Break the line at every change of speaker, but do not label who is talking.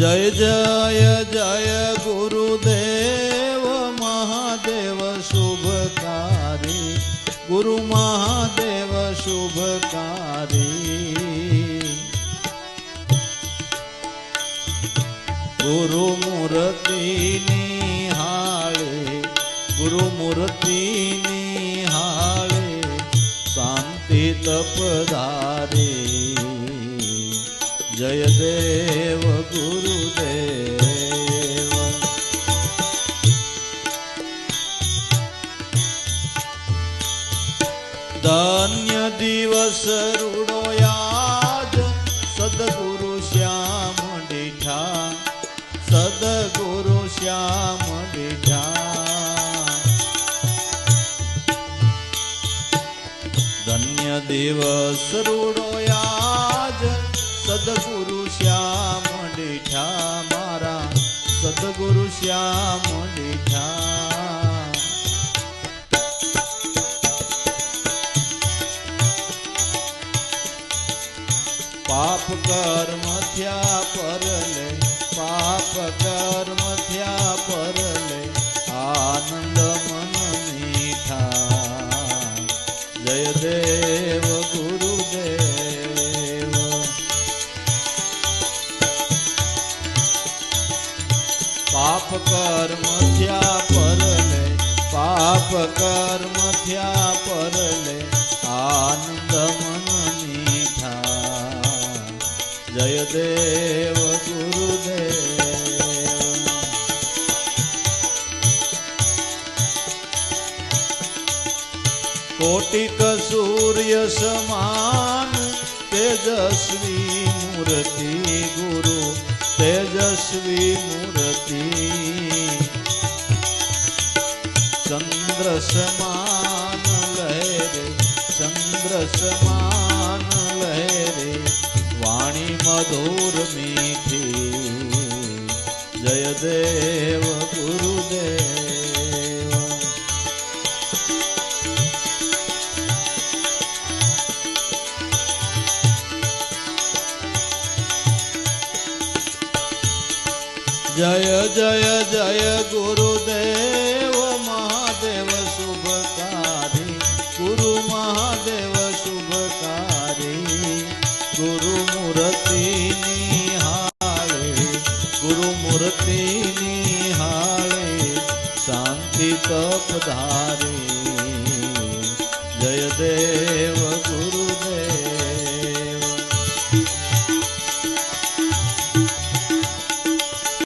जय जय जय गुरुदेव महादेव शुभकारी। गुरु महादेव शुभकारी। गुरु मूर्ति निहाळे गुरु मूर्ति निहाळे शांति तपदारे जय देव गुरुदेव। धान्य दिवस रुडो याद सदगुरु श्याम सदगुरु श्याम धन्य दिवस याद સદગુરુ શ્યામ દીઠા મારા સદગુરુ શ્યામ દીઠા પાપ કર્મ થયા પરલે પાપ કર્મ પાપ કર્મ થયા પરલે આનંદ મન મીઠા જય દેવ ગુરુદેવ. કોટિક સૂર્ય સમાન તેજસ્વી મૂર્તિ ગુરુ, તેજસ્વી મૂર્તિ. समान लहरे चंद्र समान लहरे वाणी मधुर मीठी। जय देव, गुरुदेव। जय जय जय, गुरुदेव। તપ ધારે જય દેવ